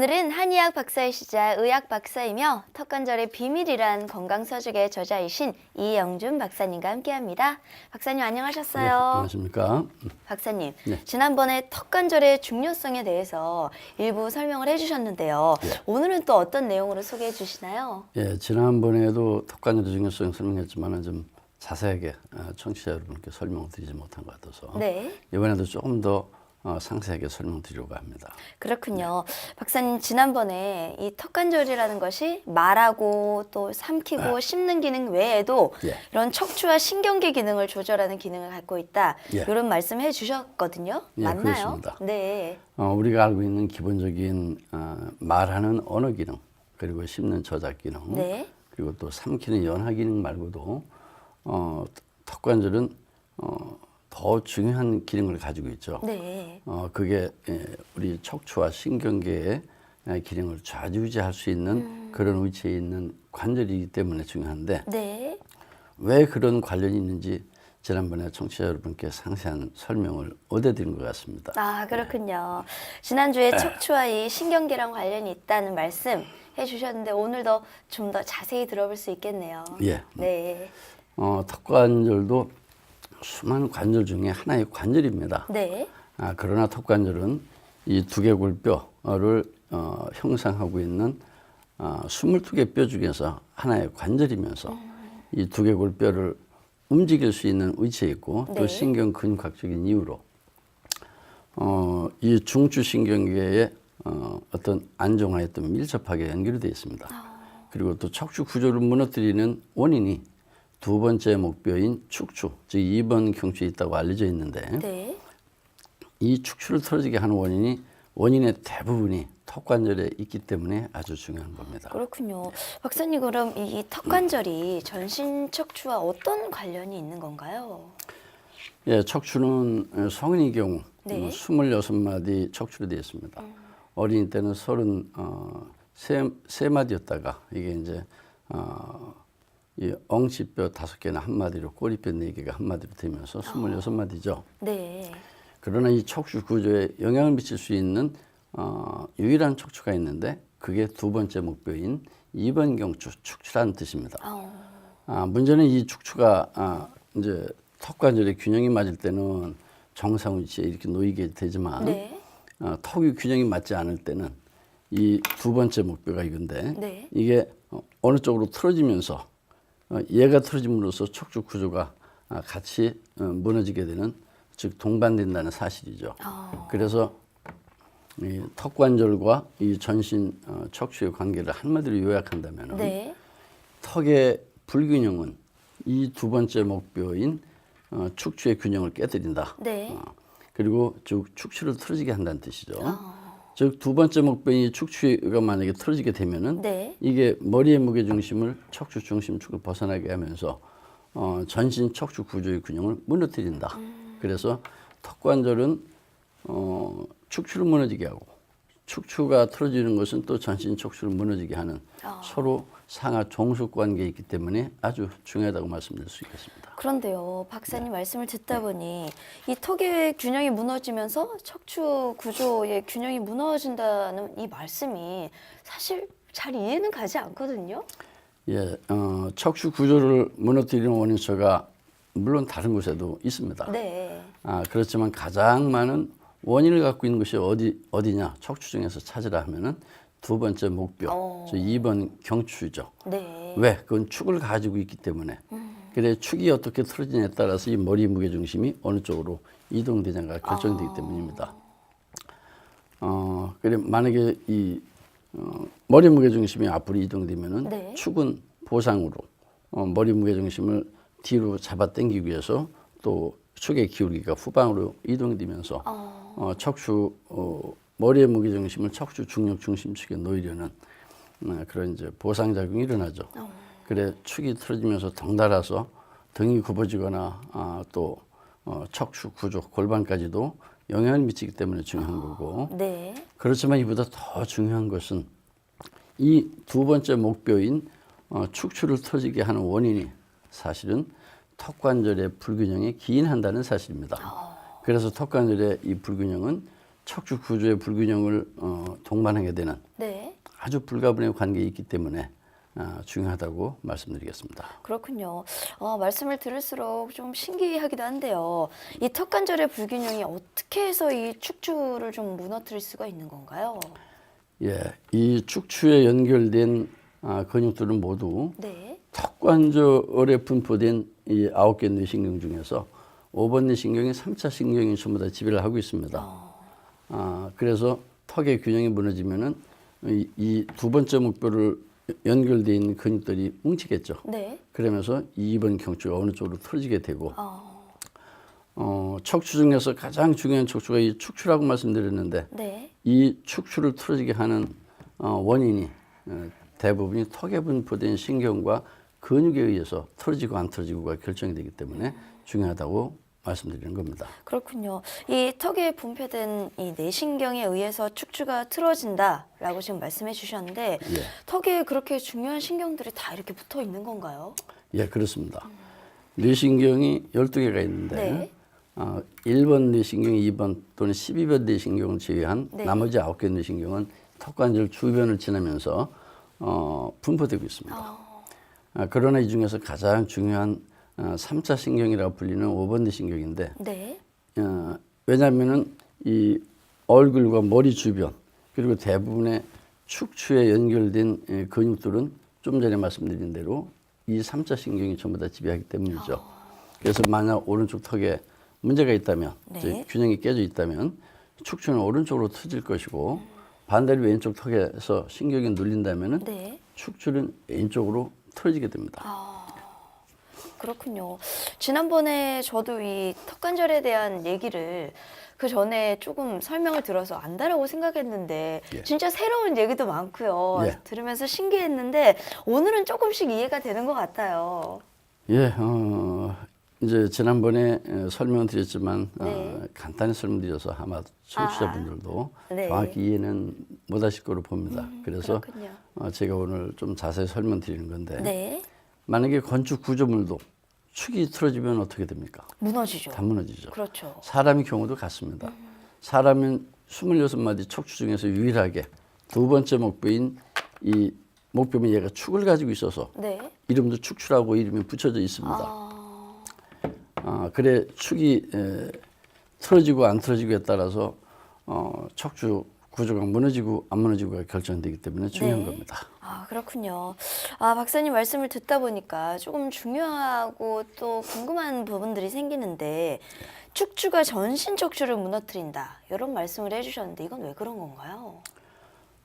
오늘은 한의학 박사이시자 의학 박사이며 턱관절의 비밀이란 건강서적의 저자이신 이영준 박사님과 함께합니다. 박사님 네, 안녕하셨어요. 안녕하십니까? 박사님, 네. 지난번에 턱관절의 중요성에 대해서 일부 설명을 해주셨는데요. 네. 오늘은 또 어떤 내용으로 소개해 주시나요? 예, 지난번에도 턱관절의 중요성 설명했지만 좀 자세하게 어, 청취자 여러분께 설명드리지 못한 것 같아서 네. 이번에도 조금 더 어, 상세하게 설명드리려고 합니다. 그렇군요. 박사님 지난번에 이 턱관절이라는 것이 말하고 또 삼키고 씹는 기능 외에도 네. 예. 이런 척추와 신경계 기능을 조절하는 기능을 갖고 있다. 예. 이런 말씀해 주셨거든요. 예, 맞나요? 그렇습니다. 네. 어, 우리가 알고 있는 기본적인 어, 말하는 언어 기능 그리고 씹는 저작 기능 네. 그리고 또 삼키는 연화 기능 말고도 어, 턱관절은 어, 더 중요한 기능을 가지고 있죠. 네. 어, 그게 예, 우리 척추와 신경계의 예, 기능을 좌지우지할 수 있는 음. 그런 위치에 있는 관절이기 때문에 중요한데 네. 왜 그런 관련이 있는지 지난번에 청취자 여러분께 상세한 설명을 얻어드린 것 같습니다. 아, 그렇군요. 지난주에 척추와 이 신경계랑 관련이 있다는 말씀 해 주셨는데 오늘도 좀더 자세히 들어볼 수 있겠네요. 예. 네. 어, 턱관절도 수많은 관절 중에 하나의 관절입니다. 네. 아, 그러나 턱관절은 이 두개골뼈를 어, 형성하고 있는 어, 22개 뼈 중에서 하나의 관절이면서 이 두개골뼈를 움직일 수 있는 위치에 있고 네. 또 신경 근육학적인 이유로 어, 이 중추 신경계의 어, 어떤 안정화에 또 밀접하게 연결이 되어 있습니다. 그리고 또 척추 구조를 무너뜨리는 원인이 두 번째 목뼈인 축추, 즉 2번 경추에 있다고 알려져 있는데 네. 이 축추를 틀어지게 하는 원인이 원인의 대부분이 턱 관절에 있기 때문에 아주 중요한 겁니다. 그렇군요. 박사님 그럼 이 턱 관절이 전신 척추와 어떤 관련이 있는 건가요? 예, 척추는 성인의 경우 네. 음, 26마디 척추로 되어 있습니다. 어린이 때는 30, 어, 마디였다가 이게 이제 어, 이 엉치뼈 다섯 개나 한 마디로 꼬리뼈 네 개가 한 마디로 되면서 26마디죠. 네. 그러나 이 척추 구조에 영향을 미칠 수 있는 어, 유일한 척추가 있는데 그게 두 번째 목표인 2번 경추 축추라는 뜻입니다. 어, 아, 문제는 이 축추가 아, 이제 턱 관절의 균형이 맞을 때는 정상 위치에 이렇게 놓이게 되지만 네. 어, 턱이 균형이 맞지 않을 때는 이 두 번째 목표가 이건데 네. 이게 어, 어느 쪽으로 틀어지면서 어, 얘가 틀어짐으로써 척추 구조가 아, 같이 어, 무너지게 되는 즉 동반된다는 사실이죠. 어, 그래서 이 턱관절과 이 전신 어, 척추의 관계를 한마디로 요약한다면 네. 턱의 불균형은 이 두 번째 목표인 어, 축추의 균형을 깨뜨린다. 네. 어, 그리고 즉 축추를 틀어지게 한다는 뜻이죠. 어, 즉 두 번째 목표인 이 축추가 만약에 틀어지게 되면은 네. 이게 머리의 무게 중심을 척추 중심 축을 벗어나게 하면서 어, 전신 척추 구조의 균형을 무너뜨린다. 그래서 턱 관절은 어, 축추를 무너지게 하고 축추가 틀어지는 것은 또 전신 척추를 무너지게 하는 서로 상하 종속 관계에 있기 때문에 아주 중요하다고 말씀드릴 수 있겠습니다. 그런데요, 박사님 네. 말씀을 듣다 보니 이 턱의 균형이 무너지면서 척추 구조의 균형이 무너진다는 이 말씀이 사실 잘 이해는 가지 않거든요. 예, 어, 척추 구조를 무너뜨리는 원인서가 물론 다른 곳에도 있습니다. 네. 아, 그렇지만 가장 많은 원인을 갖고 있는 것이 어디, 어디냐? 척추 중에서 찾으라 하면은 두 번째 목뼈, 어. 저 2번 경추죠. 네. 왜? 그건 축을 가지고 있기 때문에. 그래, 축이 어떻게 틀어지냐에 따라서 이 머리 무게 중심이 어느 쪽으로 이동되냐가 결정되기 아. 때문입니다. 어, 그래, 만약에 이, 어, 머리 무게 중심이 앞으로 이동되면은 네. 축은 보상으로 어, 머리 무게 중심을 뒤로 잡아 당기기 위해서 또 축의 기울기가 후방으로 이동되면서 어, 어, 척추 어, 머리의 무게 중심을 척추 중력 중심 측에 놓이려는 어, 그런 이제 보상 작용이 일어나죠. 그래 축이 틀어지면서 덩달아서 등이 굽어지거나 아, 또 어, 척추 구조 골반까지도 영향을 미치기 때문에 중요한 거고 네. 그렇지만 이보다 더 중요한 것은 이 두 번째 목표인 어, 축추를 터지게 하는 원인이 사실은 턱관절의 불균형에 기인한다는 사실입니다. 그래서 턱관절의 이 불균형은 척추 구조의 불균형을 어, 동반하게 되는 네. 아주 불가분의 관계에 있기 때문에 아, 중요하다고 말씀드리겠습니다. 그렇군요. 어, 말씀을 들을수록 좀 신기하기도 한데요. 이 턱관절의 불균형이 어떻게 해서 이 축추를 좀 무너뜨릴 수가 있는 건가요? 예, 이 축추에 연결된 아, 근육들은 모두 네. 턱관절에 분포된 이 아홉 개 뇌신경 중에서 5번 뇌신경이 3차 신경이 전부 다 지배를 하고 있습니다. 아, 그래서 턱의 균형이 무너지면은 이 두 번째 목표를 연결되어 있는 근육들이 뭉치겠죠. 네. 그러면서 2번 경추가 어느 쪽으로 틀어지게 되고 어, 어, 척추 중에서 가장 중요한 척추가 이 축추라고 말씀드렸는데 네. 이 축추를 틀어지게 하는 어, 원인이 어, 대부분이 턱에 분포된 신경과 근육에 의해서 틀어지고 안 틀어지고가 결정이 되기 때문에 중요하다고 말씀드리는 겁니다. 그렇군요. 이 턱에 분포된 이 내신경에 의해서 축추가 틀어진다라고 지금 말씀해 주셨는데 예. 턱에 그렇게 중요한 신경들이 다 이렇게 붙어 있는 건가요? 예, 그렇습니다. 뇌신경이 12개가 있는데 네. 어, 1번 뇌신경, 2번 또는 12번 뇌신경을 제외한 네. 나머지 9개 뇌신경은 턱관절 주변을 지나면서 어, 분포되고 있습니다. 아, 그러나 이 중에서 가장 중요한 어, 3차 신경이라고 불리는 5번 뇌신경인데 네. 어, 왜냐하면은 이 얼굴과 머리 주변 그리고 대부분의 축추에 연결된 예, 근육들은 좀 전에 말씀드린 대로 이 3차 신경이 전부 다 지배하기 때문이죠. 그래서 만약 오른쪽 턱에 문제가 있다면 네. 즉 균형이 깨져 있다면 축추는 오른쪽으로 터질 것이고 반대로 왼쪽 턱에서 신경이 눌린다면은 네. 축추는 왼쪽으로 틀어지게 됩니다. 그렇군요. 지난번에 저도 이 턱관절에 대한 얘기를 그 전에 조금 설명을 들어서 안다라고 생각했는데 예. 진짜 새로운 얘기도 많고요. 예. 들으면서 신기했는데 오늘은 조금씩 이해가 되는 것 같아요. 예, 어, 이제 지난번에 에, 설명드렸지만 네. 어, 간단히 설명드려서 아마 청취자분들도 아, 네. 음, 정확히 이해는 못하실 거로 봅니다. 그래서 그렇군요. 어, 제가 오늘 좀 자세히 설명드리는 건데 네. 만약에 건축 구조물도 축이 틀어지면 어떻게 됩니까? 무너지죠. 다 무너지죠. 그렇죠. 사람의 경우도 같습니다. 사람은 26마디 척추 중에서 유일하게 두 번째 목표인 이 목표면 얘가 축을 가지고 있어서 네. 이름도 축추라고 이름이 붙여져 있습니다. 아, 아, 그래 축이 에, 틀어지고 안 틀어지고에 따라서 어, 척추 구조가 무너지고 안 무너지고가 결정되기 때문에 중요한 네. 겁니다. 아, 그렇군요. 아, 박사님 말씀을 듣다 보니까 조금 중요하고 또 궁금한 부분들이 생기는데 축추가 전신 척추를 무너뜨린다. 이런 말씀을 해주셨는데 이건 왜 그런 건가요?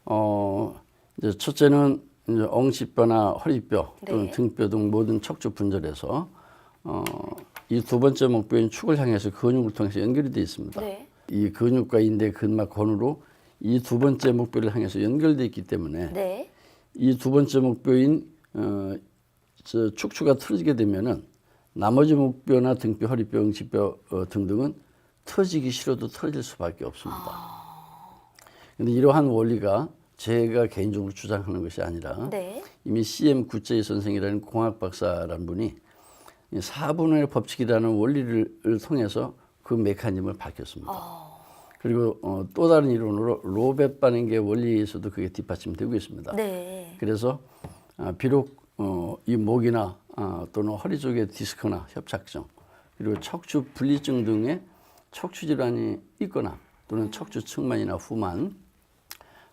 어, 이제 첫째는 이제 엉치뼈나 허리뼈 또는 네. 등뼈 등 모든 척추 분절에서 어, 이 두 번째 목뼈인 축을 향해서 근육을 통해서 연결이 되어 있습니다. 네. 이 근육과 인대, 근막, 건으로 이 두 번째 목뼈를 향해서 연결되어 있기 때문에 네. 이 두 번째 목표인 어, 저 축추가 틀어지게 되면은 나머지 목뼈나 등뼈, 허리뼈, 응치뼈 어, 등등은 틀어지기 싫어도 틀어질 수밖에 없습니다. 근데 이러한 원리가 제가 개인적으로 주장하는 것이 아니라 네. 이미 CM 구제희 선생이라는 공학 박사라는 분이 이 4분의 법칙이라는 원리를 통해서 그 메커니즘을 밝혔습니다. 그리고 어, 또 다른 이론으로 로벳 반응계 원리에서도 그게 뒷받침되고 있습니다. 네. 그래서 아, 비록 어, 이 목이나 아, 또는 허리 쪽에 디스크나 협착증 그리고 척추 분리증 등의 척추 질환이 있거나 또는 척추 측만이나 후만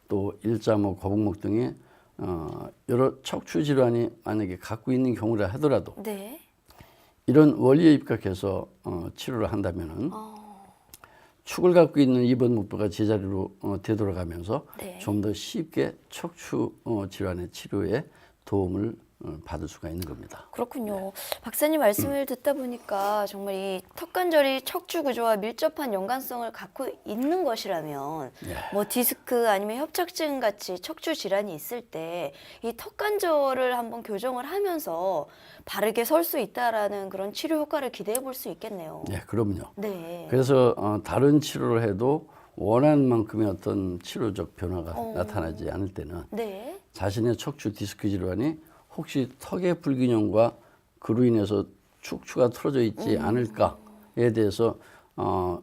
또 일자목, 거북목 등의 어, 여러 척추 질환이 만약에 갖고 있는 경우라 하더라도 네. 이런 원리에 입각해서 어, 치료를 한다면은 축을 갖고 있는 이번 목표가 제자리로 어, 되돌아가면서 네. 좀더 쉽게 척추 어, 질환의 치료에 도움을 어, 받을 수가 있는 겁니다. 그렇군요. 박사님 말씀을 듣다 보니까 정말 이 턱관절이 척추 구조와 밀접한 연관성을 갖고 있는 것이라면 뭐 디스크 아니면 협착증 같이 척추 질환이 있을 때 이 턱관절을 한번 교정을 하면서 바르게 설 수 있다라는 그런 치료 효과를 기대해 볼 수 있겠네요. 네, 그럼요. 네. 그래서 어, 다른 치료를 해도 원하는 만큼의 어떤 치료적 변화가 어. 나타나지 않을 때는 네. 자신의 척추 디스크 질환이 혹시 턱의 불균형과 그로 인해서 축추가 틀어져 있지 않을까에 대해서 어,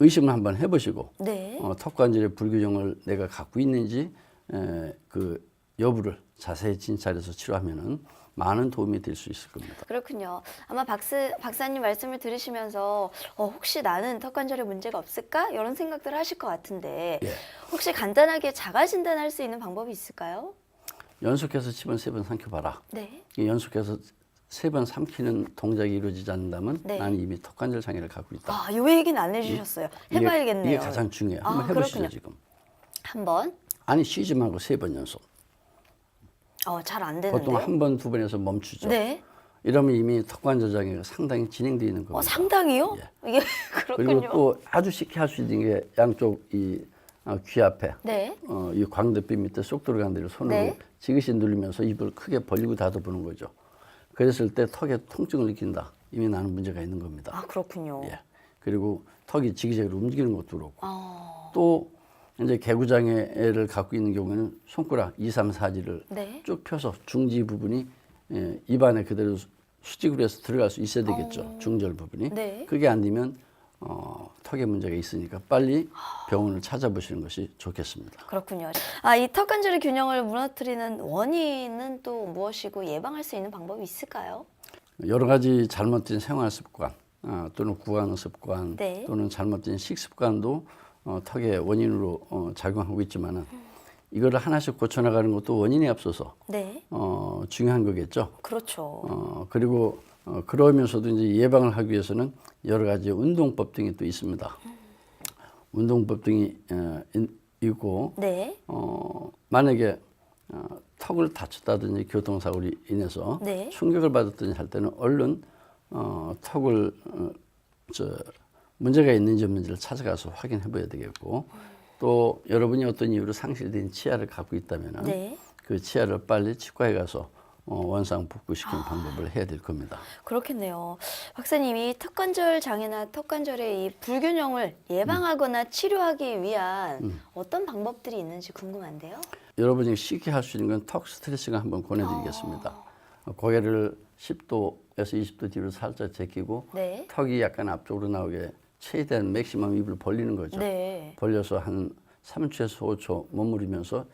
의심을 한번 해보시고 네. 어, 턱관절의 불균형을 내가 갖고 있는지 에, 그 여부를 자세히 진찰해서 치료하면은 많은 도움이 될 수 있을 겁니다. 그렇군요. 아마 박스, 박사님 말씀을 들으시면서 어, 혹시 나는 턱관절에 문제가 없을까? 이런 생각들을 하실 것 같은데 예. 혹시 간단하게 자가 진단할 수 있는 방법이 있을까요? 연속해서 침을 세번 삼켜봐라. 네. 이 연속해서 세 번 삼키는 동작이 이루어지지 않는다면 네. 나는 이미 턱관절 장애를 갖고 있다. 아, 요 얘기는 안 해주셨어요. 이게- 해봐야겠네요. 이게 가장 중요해요. 아, 한번 해보시죠 그렇군요. 지금. 한번. 아니 쉬지 말고 세 번 연속. 어, 잘 안 되는데. 보통 한 번 두 번에서 멈추죠. 네. 이러면 이미 턱관절 장애가 상당히 진행되어 있는 겁니다. 어, 상당히요? 이게 그렇군요. 그리고 또 아주 쉽게 할 수 있는 게 양쪽 이 어, 귀 앞에 네. 어, 이 광대뼈 밑에 쏙 들어간 데를 손으로 네. 지그시 누르면서 입을 크게 벌리고 닫아보는 거죠. 그랬을 때 턱에 통증을 느낀다. 이미 나는 문제가 있는 겁니다. 아, 그렇군요. 예. 그리고 턱이 지그재그로 움직이는 것도 그렇고 어, 또 이제 개구장애를 갖고 있는 경우에는 손가락 2, 3, 4지를 네. 쭉 펴서 중지 부분이 예, 입안에 그대로 수- 수직으로 해서 들어갈 수 있어야 되겠죠. 중절 부분이. 네. 그게 안 되면 어, 턱에 문제가 있으니까 빨리 병원을 찾아보시는 것이 좋겠습니다. 그렇군요. 아, 이 턱관절의 균형을 무너뜨리는 원인은 또 무엇이고 예방할 수 있는 방법이 있을까요? 여러 가지 잘못된 생활 습관 아, 또는 구강 습관 네. 또는 잘못된 식습관도 어, 턱의 원인으로 어, 작용하고 있지만은 이거를 하나씩 고쳐나가는 것도 원인이 앞서서 네. 어, 중요한 거겠죠. 그렇죠. 어, 그리고 어, 그러면서도 이제 예방을 하기 위해서는 여러 가지 운동법 등이 또 있습니다. 운동법 등이 어, 인- 있고 네. 어, 만약에 어, 턱을 다쳤다든지 교통사고로 인해서 네. 충격을 받았든지 할 때는 얼른 어, 턱을 어, 저 문제가 있는지 없는지를 찾아가서 확인해 봐야 되겠고 또 여러분이 어떤 이유로 상실된 치아를 갖고 있다면 네. 그 치아를 빨리 치과에 가서 어, 원상 복구시키는 방법을 해야 될 겁니다. 그렇겠네요. 박사님이 턱관절 장애나 턱관절의 이 불균형을 예방하거나 치료하기 위한 음. 어떤 방법들이 있는지 궁금한데요. 여러분이 쉽게 할 수 있는 건 턱 스트레칭을 한번 권해드리겠습니다. 어, 고개를 10도에서 20도 뒤로 살짝 제끼고 네. 턱이 약간 앞쪽으로 나오게 최대한 맥시멈 입을 벌리는 거죠. 네. 벌려서 한 3초에서 5초 머무르면서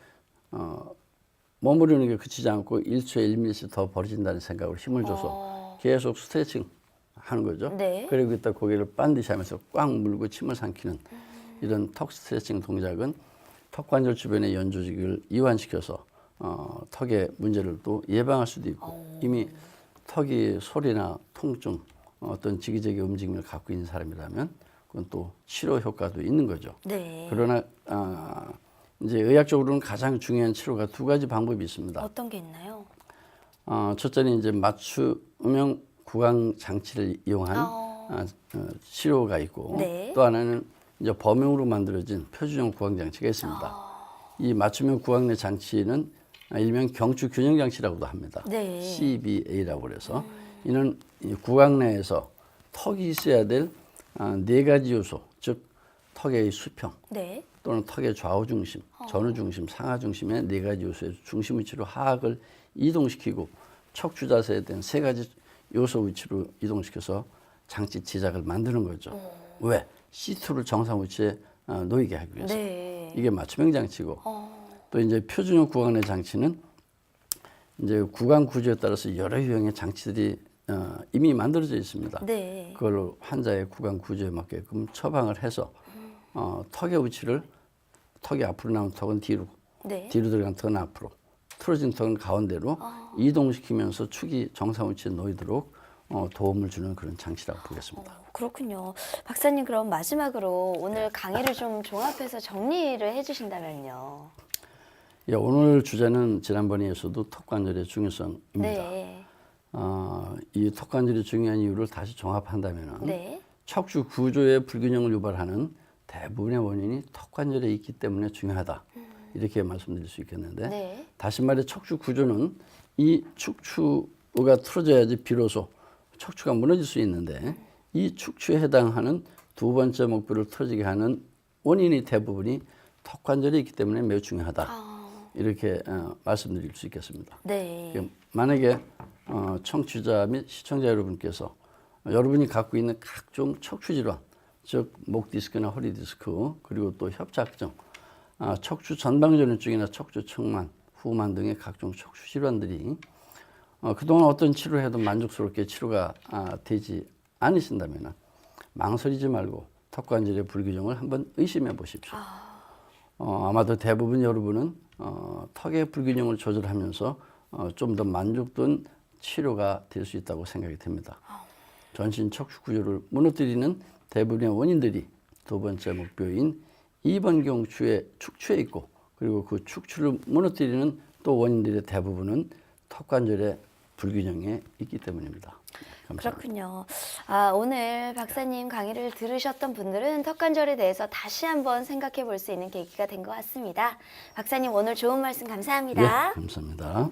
어, 머무르는 게 그치지 않고 1초에 1mm씩 더 벌어진다는 생각으로 힘을 줘서 어. 계속 스트레칭 하는 거죠. 네. 그리고 이따 고개를 반드시 하면서 꽉 물고 침을 삼키는 이런 턱 스트레칭 동작은 턱 관절 주변의 연조직을 이완시켜서 어, 턱의 문제를 또 예방할 수도 있고 이미 턱이 소리나 통증 어떤 지기재기 움직임을 갖고 있는 사람이라면 그건 또 치료 효과도 있는 거죠. 네. 그러나 아, 이제 의학적으로는 가장 중요한 치료가 두 가지 방법이 있습니다. 어떤 게 있나요? 어, 첫째는 이제 맞춤형 구강 장치를 이용한 어. 아, 어, 치료가 있고 네. 또 하나는 이제 범용으로 만들어진 표준형 구강 장치가 있습니다. 아. 이 맞춤형 구강 내 장치는 아, 일명 경추 균형 장치라고도 합니다. 네. CBA라고 그래서 이는 이 구강 내에서 턱이 있어야 될네 가지 요소, 즉 턱의 수평, 네. 또는 턱의 좌우 중심, 전후 중심, 상하 중심의 네 가지 요소의 중심 위치로 하악을 이동시키고 척추 자세에 대한 세 가지 요소 위치로 이동시켜서 장치 제작을 만드는 거죠. 왜? C2를 정상 위치에 어, 놓이게 하기 위해서. 네. 이게 맞춤형 장치고 어. 또 이제 표준형 구강내 장치는 이제 구강 구조에 따라서 여러 유형의 장치들이 어, 이미 만들어져 있습니다. 네. 그걸로 환자의 구강 구조에 맞게끔 처방을 해서 어, 턱의 위치를 턱이 앞으로 나온 턱은 뒤로, 네. 뒤로 들어간 턱은 앞으로, 틀어진 턱은 가운데로 이동시키면서 축이 정상 위치에 놓이도록 어, 도움을 주는 그런 장치라고 보겠습니다. 그렇군요. 박사님 그럼 마지막으로 오늘 강의를 좀 종합해서 정리를 해주신다면요. 예, 오늘 주제는 지난번에 이어서도 턱관절의 중요성입니다. 네. 어, 이 턱관절이 중요한 이유를 다시 종합한다면 네. 척추 구조의 불균형을 유발하는 대부분의 원인이 턱 관절에 있기 때문에 중요하다. 이렇게 말씀드릴 수 있겠는데 네. 다시 말해 척추 구조는 이 축추가 틀어져야지 비로소 척추가 무너질 수 있는데 이 축추에 해당하는 두 번째 목표를 틀어지게 하는 원인이 대부분이 턱 관절에 있기 때문에 매우 중요하다. 아, 이렇게 어, 말씀드릴 수 있겠습니다. 네. 그 만약에 어, 청취자 및 시청자 여러분께서 여러분이 갖고 있는 각종 척추 질환 즉 목 디스크나 허리 디스크 그리고 또 협착증, 아, 척추 전방전후증이나 척추 측만, 후만 등의 각종 척추 질환들이 어, 그동안 어떤 치료를 해도 만족스럽게 치료가 아, 되지 않으신다면 망설이지 말고 턱관절의 불규정을 한번 의심해 보십시오. 어, 아마도 대부분 여러분은 어, 턱의 불균형을 조절하면서 어, 좀 더 만족된 치료가 될 수 있다고 생각이 됩니다. 전신 척추 구조를 무너뜨리는 대부분의 원인들이 두 번째 목표인 2번 경추의 축추에 있고 그리고 그 축추를 무너뜨리는 또 원인들의 대부분은 턱관절의 불균형에 있기 때문입니다. 감사합니다. 그렇군요. 아, 오늘 박사님 강의를 들으셨던 분들은 턱관절에 대해서 다시 한번 생각해 볼 수 있는 계기가 된 것 같습니다. 박사님 오늘 좋은 말씀 감사합니다. 예, 감사합니다.